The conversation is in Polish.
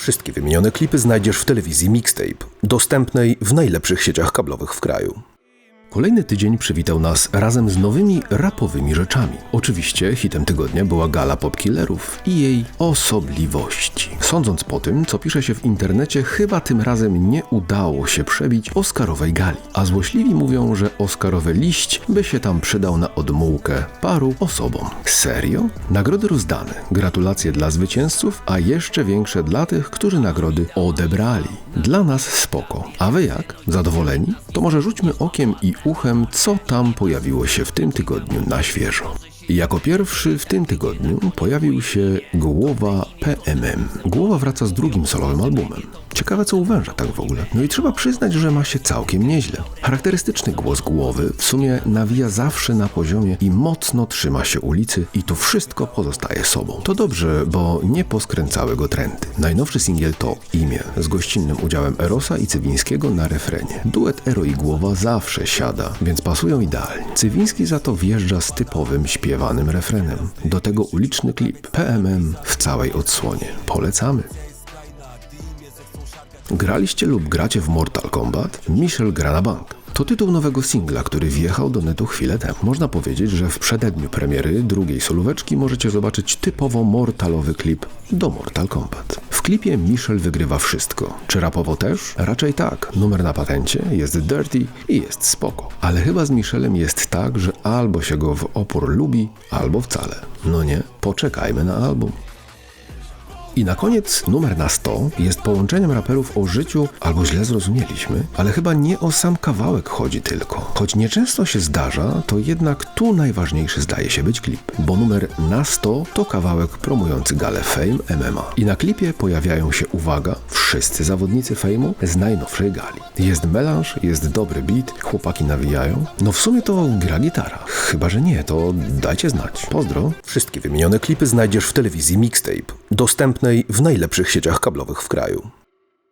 Wszystkie wymienione klipy znajdziesz w telewizji Mixtape, dostępnej w najlepszych sieciach kablowych w kraju. Kolejny tydzień przywitał nas razem z nowymi rapowymi rzeczami. Oczywiście hitem tygodnia była gala popkillerów i jej osobliwości. Sądząc po tym, co pisze się w internecie, chyba tym razem nie udało się przebić Oscarowej gali. A złośliwi mówią, że Oscarowy liść by się tam przydał na odmułkę paru osobom. Serio? Nagrody rozdane. Gratulacje dla zwycięzców, a jeszcze większe dla tych, którzy nagrody odebrali. Dla nas spoko. A wy jak? Zadowoleni? To może rzućmy okiem i uchem, co tam pojawiło się w tym tygodniu na świeżo. Jako pierwszy w tym tygodniu pojawił się Głowa PMM. Głowa wraca z drugim solowym albumem. Ciekawe co uwęża tak w ogóle. No i trzeba przyznać, że ma się całkiem nieźle. Charakterystyczny głos głowy w sumie nawija zawsze na poziomie i mocno trzyma się ulicy i tu wszystko pozostaje sobą. To dobrze, bo nie poskręcały go trendy. Najnowszy singiel to Imię z gościnnym udziałem Erosa i Cywińskiego na refrenie. Duet Ero i Głowa zawsze siada, więc pasują idealnie. Cywiński za to wjeżdża z typowym śpiewanym refrenem. Do tego uliczny klip PMM w całej odsłonie. Polecamy. Graliście lub gracie w Mortal Kombat? Michel gra na bank. To tytuł nowego singla, który wjechał do netu chwilę temu. Można powiedzieć, że w przededniu premiery drugiej solóweczki możecie zobaczyć typowo mortalowy klip do Mortal Kombat. W klipie Michel wygrywa wszystko. Czy rapowo też? Raczej tak. Numer na patencie, jest dirty i jest spoko. Ale chyba z Michelem jest tak, że albo się go w opór lubi, albo wcale. No nie, poczekajmy na album. I na koniec numer na 100 jest połączeniem raperów o życiu, albo źle zrozumieliśmy, ale chyba nie o sam kawałek chodzi tylko. Choć nieczęsto się zdarza, to jednak tu najważniejszy zdaje się być klip, bo numer na 100 to kawałek promujący galę Fame MMA. I na klipie pojawiają się, uwaga, wszyscy zawodnicy Fame'u z najnowszej gali. Jest melanż, jest dobry beat, chłopaki nawijają. No w sumie to gra gitara. Chyba, że nie, to dajcie znać. Pozdro. Wszystkie wymienione klipy znajdziesz w telewizji Mixtape, dostępnej w najlepszych sieciach kablowych w kraju.